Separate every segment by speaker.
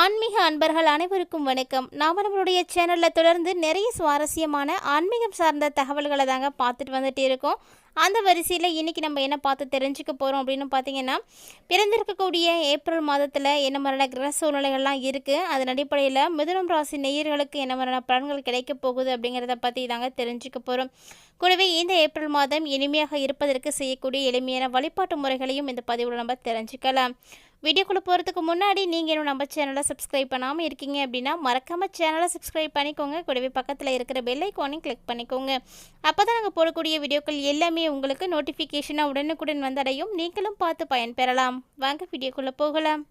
Speaker 1: ஆன்மீக அன்பர்கள் அனைவருக்கும் வணக்கம். நாம் நம்மளுடைய சேனலில் தொடர்ந்து நிறைய சுவாரஸ்யமான ஆன்மீகம் சார்ந்த தகவல்களை தாங்க பார்த்துட்டு வந்துட்டு இருக்கோம். அந்த வரிசையில் இன்றைக்கி நம்ம என்ன பார்த்து தெரிஞ்சுக்க போகிறோம் அப்படின்னு பார்த்தீங்கன்னா பிறந்திருக்கக்கூடிய ஏப்ரல் மாதத்தில் என்ன மாதிரியான கிரக சூழ்நிலைகள்லாம் இருக்குது அதன் அடிப்படையில் மிதுனம் ராசி நேயர்களுக்கு என்ன மாதிரியான பலன்கள் கிடைக்க போகுது அப்படிங்கிறத பற்றி தாங்க தெரிஞ்சுக்க போகிறோம் கூடவே இந்த ஏப்ரல் மாதம் இனிமையாக இருப்பதற்கு செய்யக்கூடிய எளிமையான வழிபாட்டு முறைகளையும் இந்த பதிவில் நம்ம தெரிஞ்சுக்கலாம். வீடியோக்குள்ளே போகிறதுக்கு முன்னாடி நீங்கள் இன்னும் நம்ம சேனலை சப்ஸ்கிரைப் பண்ணாமல் இருக்கீங்க அப்படின்னா மறக்காமல் சேனலை சப்ஸ்கிரைப் பண்ணிக்கோங்க. கூடவே பக்கத்தில் இருக்கிற பெல்லைக்கானையும் கிளிக் பண்ணிக்கோங்க. அப்போ தான் நாங்கள் போடக்கூடிய வீடியோக்கள் எல்லாமே உங்களுக்கு நோட்டிஃபிகேஷனாக உடனுக்குடன் வந்தடையும். நீங்களும் பார்த்து பயன்பெறலாம். வாங்க வீடியோக்குள்ளே போகலாம்.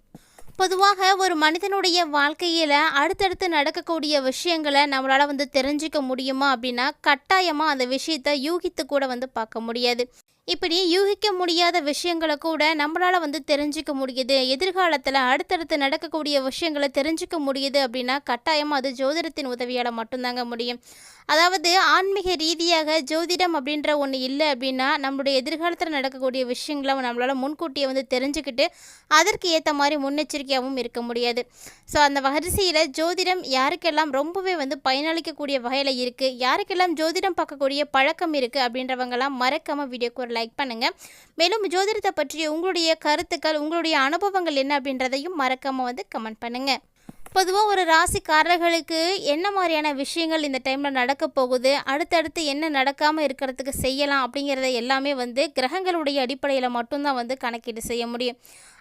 Speaker 1: பொதுவாக ஒரு மனிதனுடைய வாழ்க்கையில் அடுத்தடுத்து நடக்கக்கூடிய விஷயங்களை நம்மளால் வந்து தெரிஞ்சுக்க முடியுமா அப்படின்னா கட்டாயமாக அந்த விஷயத்தை யூகித்து கூட வந்து பார்க்க முடியாது. இப்படி யூகிக்க முடியாத விஷயங்களை கூட நம்மளால் வந்து தெரிஞ்சுக்க முடியுது. எதிர்காலத்தில் அடுத்தடுத்து நடக்கக்கூடிய விஷயங்களை தெரிஞ்சிக்க முடியுது அப்படின்னா கட்டாயமாக அது ஜோதிடத்தின் உதவியால் மட்டும்தாங்க முடியும். அதாவது ஆன்மீக ரீதியாக ஜோதிடம் அப்படின்ற ஒன்று இல்லை அப்படின்னா நம்மளுடைய எதிர்காலத்தில் நடக்கக்கூடிய விஷயங்களை நம்மளால் முன்கூட்டியே வந்து தெரிஞ்சுக்கிட்டு அதற்கு ஏற்ற மாதிரி முன்னெச்சரிக்கையாகவும் இருக்க முடியாது. ஸோ அந்த வரிசையில் ஜோதிடம் யாருக்கெல்லாம் ரொம்பவே வந்து பயனளிக்கக்கூடிய வகையில் இருக்குது யாருக்கெல்லாம் ஜோதிடம் பார்க்கக்கூடிய பழக்கம் இருக்குது அப்படின்றவங்கலாம் மறக்காமல் வீடியோக்கு ஒரு லைக் பண்ணுங்கள் மேலும் ஜோதிடத்தை பற்றிய உங்களுடைய கருத்துக்கள் உங்களுடைய அனுபவங்கள் என்ன அப்படின்றதையும் மறக்காமல் வந்து கமெண்ட் பண்ணுங்கள் பொதுவாக ஒரு ராசிக்காரர்களுக்கு என்ன மாதிரியான விஷயங்கள் இந்த டைமில் நடக்க போகுது? அடுத்தடுத்து என்ன நடக்காமல் இருக்கிறதுக்கு செய்யலாம் அப்படிங்கிறத எல்லாமே வந்து கிரகங்களுடைய அடிப்படையில் மட்டும்தான் வந்து கணக்கீடு செய்ய முடியும்.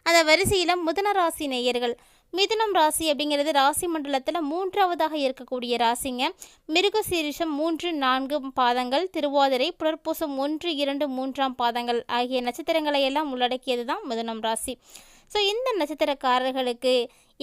Speaker 1: அந்த வரிசையில் முதன ராசி நேயர்கள். மிதுனம் ராசி அப்படிங்கிறது ராசி மண்டலத்தில் மூன்றாவதாக இருக்கக்கூடிய ராசிங்க. மிருகசீரிஷம் மூன்று நான்கு பாதங்கள். திருவாதிரை புலர்பூசம் ஒன்று இரண்டு மூன்றாம் பாதங்கள் ஆகிய நட்சத்திரங்களை எல்லாம் உள்ளடக்கியது தான் மிதுனம் ராசி. ஸோ இந்த நட்சத்திரக்காரர்களுக்கு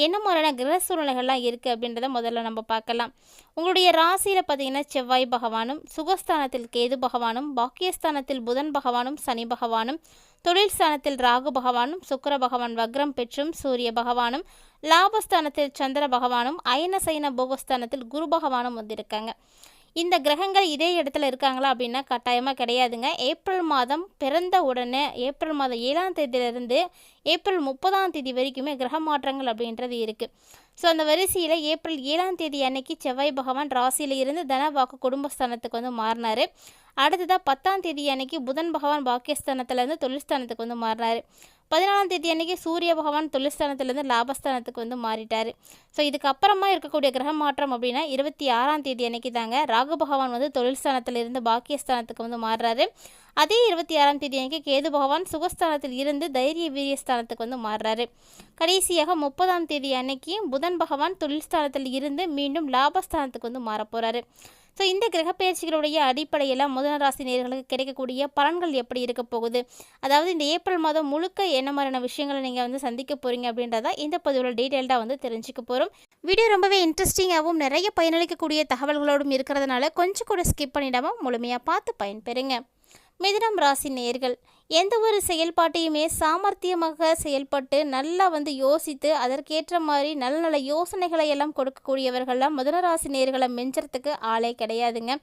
Speaker 1: என்ன மாதிரியான கிரக சூழ்நிலைகள்லாம் இருக்குது அப்படின்றத முதல்ல நம்ம பார்க்கலாம். உங்களுடைய ராசியில் பார்த்தீங்கன்னா செவ்வாய் பகவானும் சுகஸ்தானத்தில் கேது பகவானும் பாக்கியஸ்தானத்தில் புதன் பகவானும் சனி பகவானும் தொழில் ஸ்தானத்தில் ராகு பகவானும் சுக்கர பகவான் வக்ரம் பெற்றும் சூரிய பகவானும் லாபஸ்தானத்தில் சந்திர பகவானும் அயன சைன போகஸ்தானத்தில் குரு பகவானும் வந்திருக்காங்க. இந்த கிரகங்கள் இதே இடத்துல இருக்காங்களா அப்படின்னா கட்டாயமாக கிடையாதுங்க. ஏப்ரல் மாதம் பிறந்த உடனே ஏப்ரல் மாதம் ஏழாம் தேதியிலிருந்து ஏப்ரல் முப்பதாம் தேதி வரைக்குமே கிரக மாற்றங்கள் அப்படின்றது இருக்குது ஸோ அந்த வரிசையில் ஏப்ரல் ஏழாம் தேதி அன்னைக்கு செவ்வாய் பகவான் ராசியில் இருந்து தனவாக்கு குடும்பஸ்தானத்துக்கு வந்து மாறினார். அடுத்ததாக பத்தாம் தேதி அன்னைக்கு புதன் பகவான் பாக்கியஸ்தானத்துலேருந்து தொழில்ஸ்தானத்துக்கு வந்து மாறினார். பதினாலாம் தேதி அன்றைக்கி சூரிய பகவான் தொழில்ஸ்தானத்துலேருந்து லாபஸ்தானத்துக்கு வந்து மாறிட்டார். ஸோ இதுக்கப்புறமா இருக்கக்கூடிய கிரக மாற்றம் அப்படின்னா இருபத்தி ஆறாம் தேதி அன்னைக்கு தாங்க ராகு பகவான் வந்து தொழில்ஸ்தானத்திலிருந்து பாக்கியஸ்தானத்துக்கு வந்து மாறுறாரு. அதே இருபத்தி ஆறாம் தேதி அன்னைக்கு கேது பகவான் சுகஸ்தானத்தில் இருந்து தைரிய வீரியஸ்தானத்துக்கு வந்து மாறுறாரு. கடைசியாக முப்பதாம் தேதி அன்னைக்கு புதன் பகவான் தொழில்ஸ்தானத்தில் இருந்து மீண்டும் லாபஸ்தானத்துக்கு வந்து மாறப்போகிறாரு ஸோ இந்த கிரக பயிற்சிகளுடைய அடிப்படையில் முதல ராசி நேர்களுக்கு கிடைக்கக்கூடிய பலன்கள் எப்படி இருக்க போகுது? அதாவது இந்த ஏப்ரல் மாதம் முழுக்க என்ன மாதிரியான விஷயங்களை நீங்கள் வந்து சந்திக்க போகிறீங்க அப்படின்றத இந்த பதிவில் டீட்டெயில்டாக வந்து தெரிஞ்சுக்க போகிறோம் வீடியோ ரொம்பவே இன்ட்ரெஸ்டிங்காகவும் நிறைய பயனளிக்கக்கூடிய தகவல்களோடும் இருக்கிறதுனால கொஞ்சம் கூட ஸ்கிப் பண்ணிடாமல் முழுமையாக பார்த்து பயன்பெறுங்க. மிதுனம் ராசி நேர்கள் எந்த ஒரு செயல்பாட்டையுமே சாமர்த்தியமாக செயல்பட்டு நல்லா வந்து யோசித்து அதற்கேற்ற மாதிரி நல்ல நல்ல யோசனைகளை எல்லாம் கொடுக்கக்கூடியவர்கள்லாம் மதுரராசி நேர்களை மிஞ்சறதுக்கு ஆளே கிடையாதுங்க.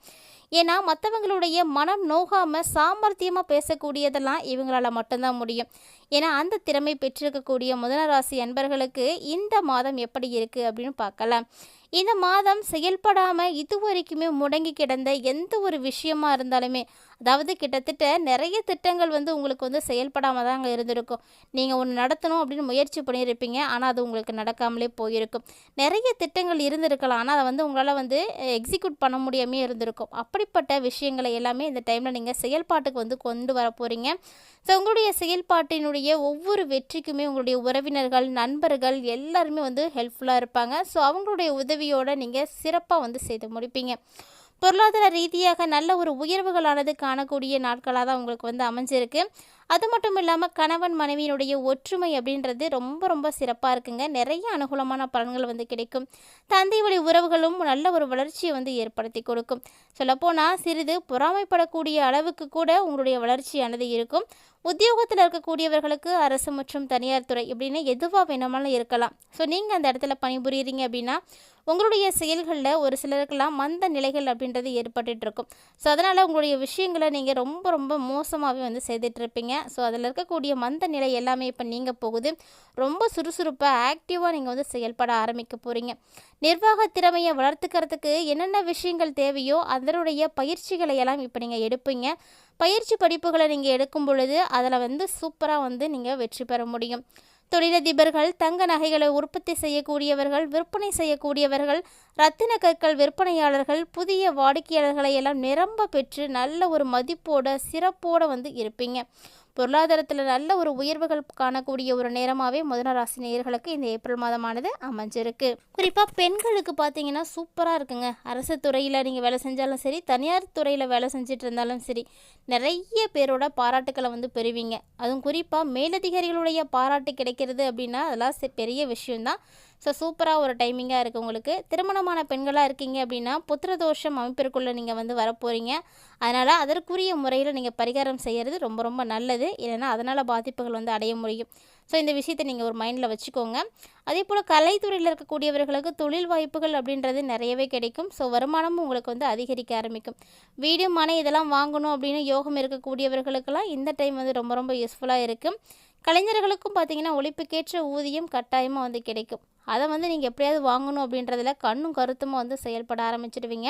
Speaker 1: ஏன்னா மற்றவங்களுடைய மனம் நோகாமல் சாமர்த்தியமாக பேசக்கூடியதெல்லாம் இவங்களால் மட்டும்தான் முடியும். ஏன்னா அந்த திறமை பெற்றிருக்கக்கூடிய முதலராசி அன்பர்களுக்கு இந்த மாதம் எப்படி இருக்குது அப்படின்னு பார்க்கலாம். இந்த மாதம் செயல்படாமல் இது வரைக்குமே முடங்கி கிடந்த எந்த ஒரு விஷயமா இருந்தாலுமே அதாவது கிட்டத்தட்ட நிறைய திட்டங்கள் வந்து உங்களுக்கு வந்து செயல்படாமல் தாங்க இருந்திருக்கும். நீங்கள் ஒன்று நடத்தணும் அப்படின்னு முயற்சி பண்ணியிருப்பீங்க. ஆனால் அது உங்களுக்கு நடக்காமலே போயிருக்கும். நிறைய திட்டங்கள் இருந்திருக்கலாம். ஆனால் அதை வந்து உங்களால் வந்து எக்ஸிக்யூட் பண்ண முடியாமே இருந்திருக்கும். அப்படி அப்படிப்பட்ட விஷயங்களை எல்லாமே இந்த டைமில் நீங்கள் செயல்பாட்டுக்கு வந்து கொண்டு வர போகிறீங்க ஸோ உங்களுடைய செயல்பாட்டினுடைய ஒவ்வொரு வெற்றிக்குமே உங்களுடைய உறவினர்கள் நண்பர்கள் எல்லாருமே வந்து ஹெல்ப்ஃபுல்லாக இருப்பாங்க. ஸோ அவங்களுடைய உதவியோடு நீங்கள் சிறப்பாக வந்து செய்து முடிப்பீங்க. பொருளாதார ரீதியாக நல்ல ஒரு உயர்வுகளானது காணக்கூடிய நாட்களாக தான் உங்களுக்கு வந்து அமைஞ்சிருக்கு. அது மட்டும் இல்லாமல் கணவன் மனைவியினுடைய ஒற்றுமை அப்படின்றது ரொம்ப ரொம்ப சிறப்பாக இருக்குங்க. நிறைய அனுகூலமான பலன்கள் வந்து கிடைக்கும். தந்தை வழி உறவுகளும் நல்ல ஒரு வளர்ச்சியை வந்து ஏற்படுத்தி கொடுக்கும். சொல்லப்போனால் சிறிது பொறாமைப்படக்கூடிய அளவுக்கு கூட உங்களுடைய வளர்ச்சியானது இருக்கும். உத்தியோகத்தில் இருக்கக்கூடியவர்களுக்கு அரசு மற்றும் தனியார் துறை இப்படின்னு எதுவாக வேணுமாலும் இருக்கலாம். ஸோ நீங்கள் அந்த இடத்துல பணிபுரியுறீங்க அப்படின்னா உங்களுடைய செயல்களில் ஒரு சிலருக்கெல்லாம் மந்த நிலைகள் அப்படின்றது ஏற்பட்டுட்டு இருக்கும் ஸோ அதனால் உங்களுடைய விஷயங்களை நீங்கள் ரொம்ப ரொம்ப மோசமாகவே வந்து செய்துட்ருப்பீங்க ஸோ அதில் இருக்கக்கூடிய மந்த நிலை எல்லாமே இப்போ நீங்கள் போகுது. ரொம்ப சுறுசுறுப்பாக ஆக்டிவாக நீங்கள் வந்து செயல்பட ஆரம்பிக்க போகிறீங்க நிர்வாக திறமையை வளர்த்துக்கிறதுக்கு என்னென்ன விஷயங்கள் தேவையோ அதனுடைய பயிற்சிகளை எல்லாம் இப்போ நீங்கள் எடுப்பீங்க. பயிற்சி படிப்புகளை நீங்கள் எடுக்கும் பொழுது அதில் வந்து சூப்பராக வந்து நீங்கள் வெற்றி பெற முடியும். தொழிலதிபர்கள் தங்க நகைகளை உற்பத்தி செய்யக்கூடியவர்கள் விற்பனை செய்யக்கூடியவர்கள் ரத்தின கற்கள் விற்பனையாளர்கள் புதிய வாடிக்கையாளர்களை எல்லாம் நிரம்ப பெற்று நல்ல ஒரு மதிப்போட சிறப்போடு வந்து இருப்பீங்க. பொருளாதாரத்தில் நல்ல ஒரு உயர்வுகள் காணக்கூடிய ஒரு நேரமாகவே முதன ராசி நேயர்களுக்கு இந்த ஏப்ரல் மாதமானது அமைஞ்சிருக்கு. குறிப்பாக பெண்களுக்கு பார்த்தீங்கன்னா சூப்பராக இருக்குங்க. அரசு துறையில் நீங்கள் வேலை செஞ்சாலும் சரி தனியார் துறையில் வேலை செஞ்சுட்டு இருந்தாலும் சரி நிறைய பேரோட பாராட்டுக்களை வந்து பெறுவீங்க. அதுவும் குறிப்பாக மேலதிகாரிகளுடைய பாராட்டு கிடைக்கிறது அப்படின்னா அதெல்லாம் செ- பெரிய விஷயம்தான். ஸோ சூப்பராக ஒரு டைமிங்காக இருக்குது உங்களுக்கு. திருமணமான பெண்களாக இருக்கீங்க அப்படின்னா புத்திரதோஷம் அமைப்பிற்குள்ளே நீங்கள் வந்து வரப்போகிறீங்க அதனால் அதற்குரிய முறையில் நீங்கள் பரிகாரம் செய்கிறது ரொம்ப ரொம்ப நல்லது. இல்லைன்னா அதனால் பாதிப்புகள் வந்து அடைய முடியும். ஸோ இந்த விஷயத்தை நீங்கள் ஒரு மைண்டில் வச்சுக்கோங்க. அதே போல் கலைத்துறையில் இருக்கக்கூடியவர்களுக்கு தொழில் வாய்ப்புகள் அப்படின்றது நிறையவே கிடைக்கும். ஸோ வருமானமும் உங்களுக்கு வந்து அதிகரிக்க ஆரம்பிக்கும். வீடு மனை இதெல்லாம் வாங்கணும் அப்படின்னு யோகம் இருக்கக்கூடியவர்களுக்கெல்லாம் இந்த டைம் வந்து ரொம்ப ரொம்ப யூஸ்ஃபுல்லாக இருக்கும். கலைஞர்களுக்கும் பார்த்தீங்கன்னா ஒழிப்புக்கேற்ற ஊதியம் கட்டாயமாக வந்து கிடைக்கும். அதை வந்து நீங்கள் எப்படியாவது வாங்கணும் அப்படின்றதுல கண்ணும் கருத்துமாக வந்து செயல்பட ஆரம்பிச்சிடுவீங்க.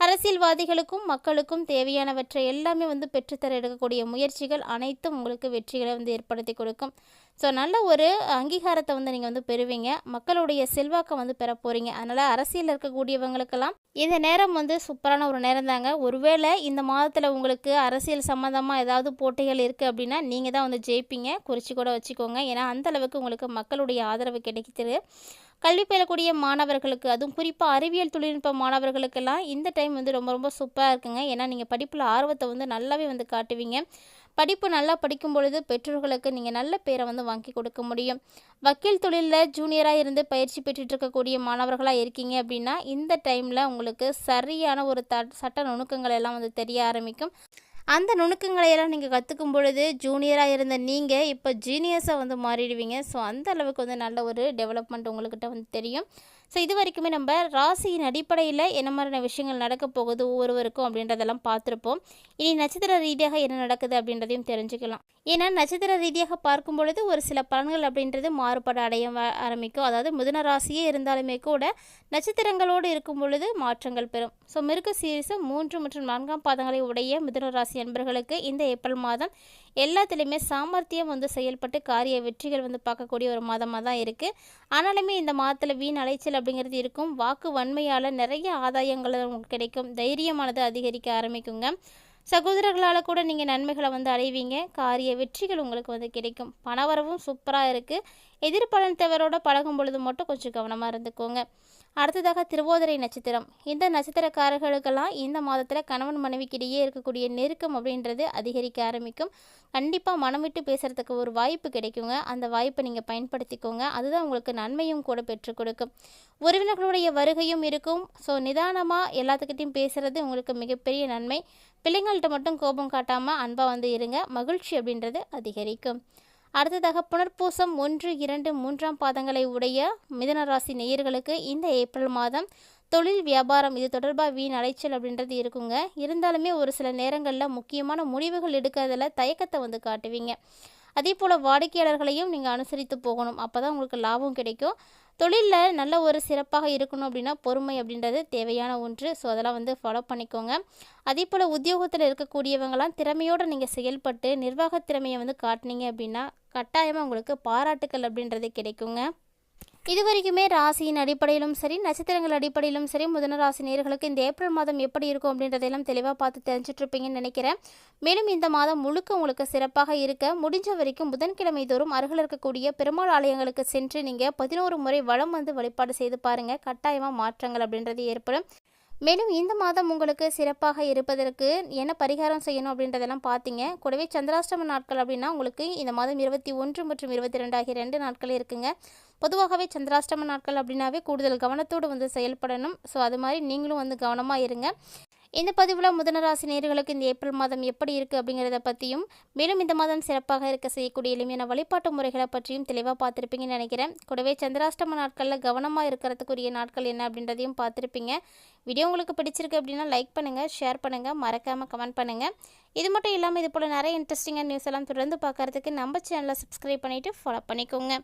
Speaker 1: அரசியல்வாதிகளுக்கும் மக்களுக்கும் தேவையானவற்றை எல்லாமே வந்து பெற்றுத்தர எடுக்கக்கூடிய முயற்சிகள் அனைத்தும் உங்களுக்கு வெற்றிகளை வந்து ஏற்படுத்தி கொடுக்கும். ஸோ நல்ல ஒரு அங்கீகாரத்தை வந்து நீங்கள் வந்து பெறுவீங்க. மக்களுடைய செல்வாக்கை வந்து பெற போகிறீங்க அதனால் அரசியலில் இருக்கக்கூடியவங்களுக்கெல்லாம் இந்த நேரம் வந்து சூப்பரான ஒரு நேரம் தாங்க. ஒருவேளை இந்த மாதத்தில் உங்களுக்கு அரசியல் சம்மந்தமாக ஏதாவது போட்டிகள் இருக்குது அப்படின்னா நீங்கள் தான் வந்து ஜெயிப்பீங்க. குறித்து கூட வச்சுக்கோங்க. ஏன்னா அந்த அளவுக்கு உங்களுக்கு மக்களுடைய ஆதரவு கிடைக்கிறது கல்வி பயிலக்கூடிய மாணவர்களுக்கு அதுவும் குறிப்பாக அறிவியல் தொழில்நுட்ப மாணவர்களுக்கெல்லாம் இந்த டைம் வந்து ரொம்ப ரொம்ப சூப்பராக இருக்குங்க. ஏன்னா நீங்கள் படிப்பில் ஆர்வத்தை வந்து நல்லாவே வந்து காட்டுவீங்க. படிப்பு நல்லா படிக்கும் பொழுது பெற்றோர்களுக்கு நீங்கள் நல்ல பேரை வந்து வாங்கி கொடுக்க முடியும். வக்கீல் தொழிலில் ஜூனியராக இருந்து பயிற்சி பெற்றுட்டு இருக்கக்கூடிய மாணவர்களாக இருக்கீங்க அப்படின்னா இந்த டைமில் உங்களுக்கு சரியான ஒரு த சட்ட நுணுக்கங்கள் எல்லாம் வந்து தெரிய ஆரம்பிக்கும். அந்த நுணுக்கங்களை எல்லாம் நீங்கள் கற்றுக்கும் பொழுது ஜூனியராக இருந்த நீங்கள் இப்போ ஜீனியஸாக வந்து மாறிடுவீங்க. ஸோ அந்த அளவுக்கு வந்து நல்ல ஒரு டெவலப்மெண்ட் உங்கள்கிட்ட வந்து தெரியும். ஸோ இது வரைக்குமே நம்ம ராசியின் அடிப்படையில் என்ன மாதிரியான விஷயங்கள் நடக்க போகுது ஒவ்வொருவருக்கும் அப்படின்றதெல்லாம் பார்த்துருப்போம். இனி நட்சத்திர ரீதியாக என்ன நடக்குது அப்படின்றதையும் தெரிஞ்சுக்கலாம். ஏன்னா நட்சத்திர ரீதியாக பார்க்கும் பொழுது ஒரு சில பலன்கள் அப்படின்றது மாறுபட அடைய ஆரம்பிக்கும். அதாவது மிதுன ராசியே இருந்தாலுமே கூட நட்சத்திரங்களோடு இருக்கும் பொழுது மாற்றங்கள் பெறும். ஸோ மிருக சீரிஸும் மூன்று மற்றும் நான்காம் பாதங்களை உடைய மிதுன ராசி அன்பர்களுக்கு இந்த ஏப்ரல் மாதம் எல்லாத்துலேயுமே சாமர்த்தியம் வந்து செயல்பட்டு காரிய வெற்றிகள் வந்து பார்க்கக்கூடிய ஒரு மாதமாக தான் இருக்குது ஆனாலுமே இந்த மாதத்தில் வீண் அலைச்சல் அப்படிங்கிறது இருக்கும். வாக்கு வன்மையால் நிறைய ஆதாயங்கள் உங்களுக்கு கிடைக்கும். தைரியமானது அதிகரிக்க ஆரம்பிக்குங்க. சகோதரர்களால் கூட நீங்கள் நன்மைகளை வந்து அடைவீங்க. காரிய வெற்றிகள் உங்களுக்கு வந்து கிடைக்கும். பணவரவும் சூப்பராக இருக்குது எதிர்பலன் எதிர்பலனத்தவரோட பழகும் பொழுது மட்டும் கொஞ்சம் கவனமாக இருந்துக்கோங்க. அடுத்ததாக திருவோதரை நட்சத்திரம். இந்த நட்சத்திரக்காரர்களுக்கெல்லாம் இந்த மாதத்தில் கணவன் மனைவிக்கிடையே இருக்கக்கூடிய நெருக்கம் அப்படின்றது அதிகரிக்க ஆரம்பிக்கும். கண்டிப்பாக மனம் விட்டு பேசுகிறதுக்கு ஒரு வாய்ப்பு கிடைக்குங்க. அந்த வாய்ப்பை நீங்கள் பயன்படுத்திக்கோங்க. அதுதான் உங்களுக்கு நன்மையும் கூட பெற்றுக் கொடுக்கும். உறவினர்களுடைய வருகையும் இருக்கும். ஸோ நிதானமாக எல்லாத்துக்கிட்டையும் பேசுகிறது உங்களுக்கு மிகப்பெரிய நன்மை. பிள்ளைங்கள்ட்ட மட்டும் கோபம் காட்டாமல் அன்பாக வந்து இருங்க. மகிழ்ச்சி அப்படின்றது அதிகரிக்கும். அடுத்ததாக புனர்பூசம் ஒன்று இரண்டு மூன்றாம் பாதங்களை உடைய மிதனராசி நேயர்களுக்கு இந்த ஏப்ரல் மாதம் தொழில் வியாபாரம் இது தொடர்பாக வீண் அலைச்சல் அப்படின்றது இருக்குங்க. இருந்தாலுமே ஒரு சில நேரங்களில் முக்கியமான முடிவுகள் எடுக்கிறதுல தயக்கத்தை வந்து காட்டுவீங்க. அதே போல் வாடிக்கையாளர்களையும் நீங்கள் அனுசரித்து போகணும். அப்போ தான் உங்களுக்கு லாபம் கிடைக்கும். தொழிலில் நல்ல ஒரு சிறப்பாக இருக்கணும் அப்படின்னா பொறுமை அப்படின்றது தேவையான ஒன்று. ஸோ அதெல்லாம் வந்து ஃபாலோ பண்ணிக்கோங்க. அதே போல் உத்தியோகத்தில் இருக்கக்கூடியவங்களாம் திறமையோடு நீங்கள் செயல்பட்டு நிர்வாக திறமையை வந்து காட்டினீங்க அப்படின்னா கட்டாயமாக உங்களுக்கு பாராட்டுக்கள் அப்படின்றது கிடைக்குங்க. இது வரைக்குமே ராசியின் அடிப்படையிலும் சரி நட்சத்திரங்கள் அடிப்படையிலும் சரி முதன ராசி நேர்களுக்கு இந்த ஏப்ரல் மாதம் எப்படி இருக்கும் அப்படின்றதெல்லாம் தெளிவாக பார்த்து தெரிஞ்சுட்டு இருப்பீங்கன்னு நினைக்கிறேன். மேலும் இந்த மாதம் முழுக்க உங்களுக்கு சிறப்பாக இருக்க முடிஞ்ச வரைக்கும் புதன்கிழமை தோறும் அருகில் இருக்கக்கூடிய பெருமாள் ஆலயங்களுக்கு சென்று நீங்கள் பதினோரு முறை வளம் வந்து வழிபாடு செய்து பாருங்கள் கட்டாயமாக மாற்றங்கள் அப்படின்றது ஏற்படும். மேலும் இந்த மாதம் உங்களுக்கு சிறப்பாக இருப்பதற்கு என்ன பரிகாரம் செய்யணும் அப்படின்றதெல்லாம் பார்த்தீங்க. கூடவே சந்திராஷ்டம நாட்கள் அப்படின்னா உங்களுக்கு இந்த மாதம் இருபத்தி ஒன்று மற்றும் இருபத்தி ரெண்டு ஆகிய ரெண்டு நாட்கள் இருக்குங்க. பொதுவாகவே சந்திராஷ்டம நாட்கள் அப்படின்னாவே கூடுதல் கவனத்தோடு வந்து செயல்படணும். ஸோ அது மாதிரி நீங்களும் வந்து கவனமாக இருங்க. இந்த பதிவில் முதனராசி நேர்களுக்கு இந்த ஏப்ரல் மாதம் எப்படி இருக்குது அப்படிங்கிறத பற்றியும் மேலும் இந்த மாதம் சிறப்பாக இருக்க செய்யக்கூடிய எளிமையான வழிபாட்டு முறைகளை பற்றியும் தெளிவாக பார்த்துருப்பீங்கன்னு நினைக்கிறேன். கூடவே சந்திராஷ்டம நாட்களில் கவனமாக இருக்கிறதுக்குரிய நாட்கள் என்ன அப்படின்றதையும் பார்த்துருப்பீங்க. வீடியோ உங்களுக்கு பிடிச்சிருக்கு அப்படின்னா லைக் பண்ணுங்கள் ஷேர் பண்ணுங்கள் மறக்காமல் கமெண்ட் பண்ணுங்கள் இது மட்டும் இல்லாமல் இது போல் நிறைய இன்ட்ரெஸ்டிங்கான நியூஸ் எல்லாம் தொடர்ந்து பார்க்குறதுக்கு நம்ம சேனலை சப்ஸ்கிரைப் பண்ணிவிட்டு ஃபாலோ பண்ணிக்கோங்க.